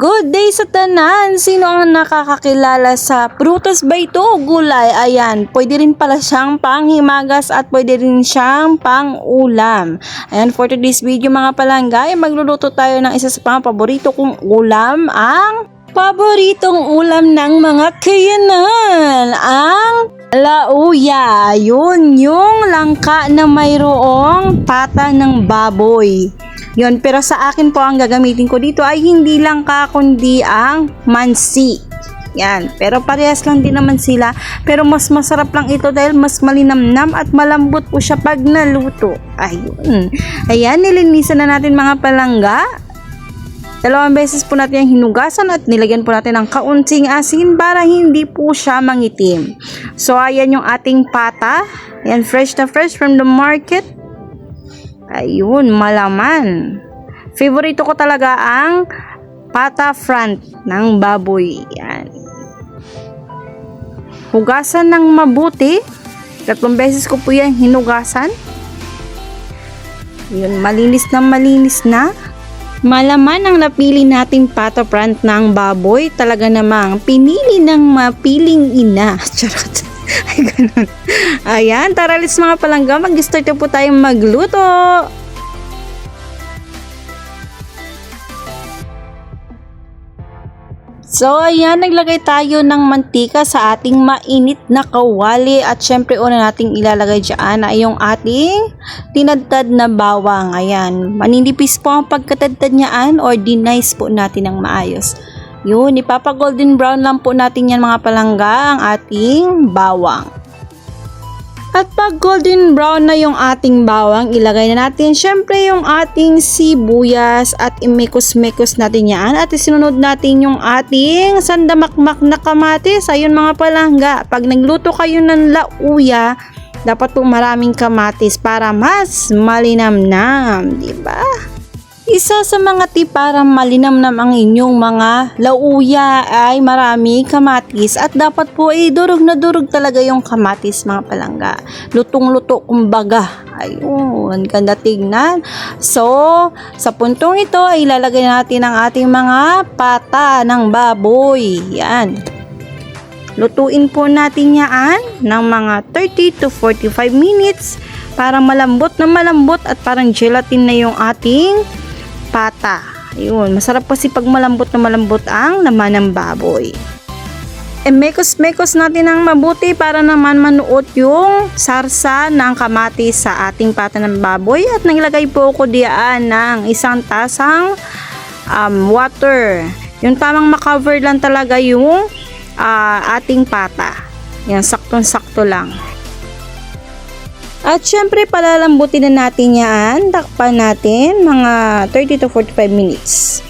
Good day sa tanan! Sino ang nakakakilala sa prutas ba ito o gulay? Ayan, pwede rin pala siyang panghimagas at pwede rin siyang pang-ulam. Ayan, for today's video mga palangga, ay magluluto tayo ng isa sa mga paborito kong ulam, ang paboritong ulam ng mga kayanan, ang lauya. Yun, yung langka na mayroong pata ng baboy. Yun, pero sa akin po ang gagamitin ko dito ay hindi lang ka kundi ang mansi. Yan, pero parehas lang din naman sila. Pero mas masarap lang ito dahil mas malinamnam at malambot po siya pag naluto. Ayun. Ayan, nilinisan na natin mga palangga. Dalawang beses po natin yung hinugasan at nilagyan po natin ng kaunting asin para hindi po siya mangitim. So, ayan yung ating pata. Ayan, fresh na fresh from the market. Ayun, malaman. Favorito ko talaga ang pata front ng baboy. Yan. Hugasan ng mabuti. Tatlong beses ko po yan hinugasan. Yun, malinis na malinis na. Malaman ang napili nating pata front ng baboy. Talaga namang pinili ng mapiling ina. Charot. Ayan, tara let's mga palangga. Mag-start na po tayong magluto. So, ayan, naglagay tayo ng mantika sa ating mainit na kawali at syempre una nating ilalagay dyan ay yung ating tinadtad na bawang. Ayan, maninipis po ang pagkatadtad niyaan or dinice po natin ng maayos. Yun, ipapa golden brown lang po natin yan mga palangga ang ating bawang. At pag golden brown na yung ating bawang, ilagay na natin syempre yung ating sibuyas at imekos-mekos natin yan. At isinunod natin yung ating sandamakmak na kamatis. Ayun mga palangga, pag nagluto kayo ng lauya, dapat po maraming kamatis para mas malinamnam, di ba? Isa sa mga tip para malinamnam ang inyong mga lauya ay marami kamatis at dapat po ay durog na durog talaga yung kamatis mga palangga. Lutong-luto kumbaga. Ayun, ganda tignan. So, sa puntong ito ay ilalagay natin ang ating mga pata ng baboy. Yan. Lutuin po natin yan ng mga 30 to 45 minutes para malambot na malambot at parang gelatin na yung ating pata. Ayun, masarap kasi pag malambot na malambot ang laman ng baboy. E mekos-mekos natin ng mabuti para naman manuot yung sarsa ng kamatis sa ating pata ng baboy at naglagay po ko diyan ng isang tasang um, water. Yung tamang makover lang talaga yung uh, ating pata. Yan, saktong-sakto lang. At syempre, palalambutin na natin yan. Takpan natin mga 30 to 45 minutes.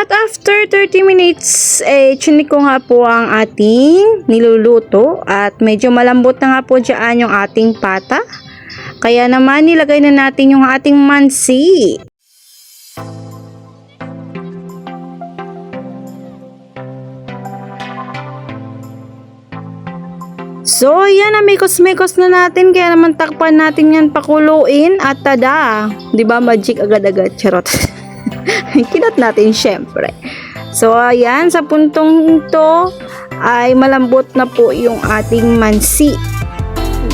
At after 30 minutes, eh, chinik ko nga po ang ating niluluto at medyo malambot na nga po dyan yung ating pata. Kaya naman nilagay na natin yung ating mansi. So, yan na mikos-mikos na natin. Kaya naman takpan natin yan pakuluin at tada. ba magic agad-agad? Charot. Kinat natin syempre. So, ayan, sa puntong ito ay malambot na po yung ating mansi.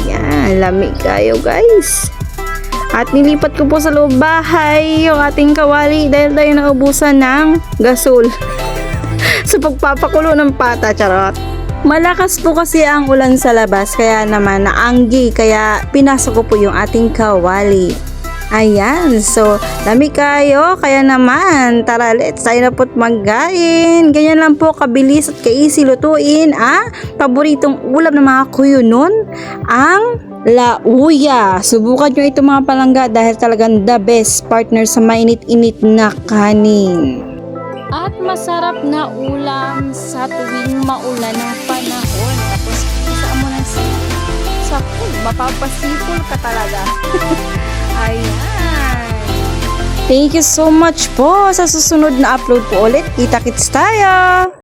Ayan, lamig kayo guys. At nilipat ko po sa loob bahay yung ating kawali dahil tayo naubusan ng gasol. sa pagpapakulo ng pata, charot. Malakas po kasi ang ulan sa labas kaya naman naanggi kaya pinasok ko po yung ating kawali. Ayan, so dami kayo, kaya naman, tara let's tayo na po't magkain. Ganyan lang po kabilis at kaisi lutuin ang paboritong ulam ng mga kuyo nun, ang lauya. Subukan nyo ito mga palangga dahil talagang the best partner sa mainit-init na kanin. At masarap na ulam sa tuwing maulan ng panahon. Tapos isa mo ng sa mapapasipol ka talaga. Ayan. Thank you so much po. Sa susunod na upload po ulit, kita-kits tayo!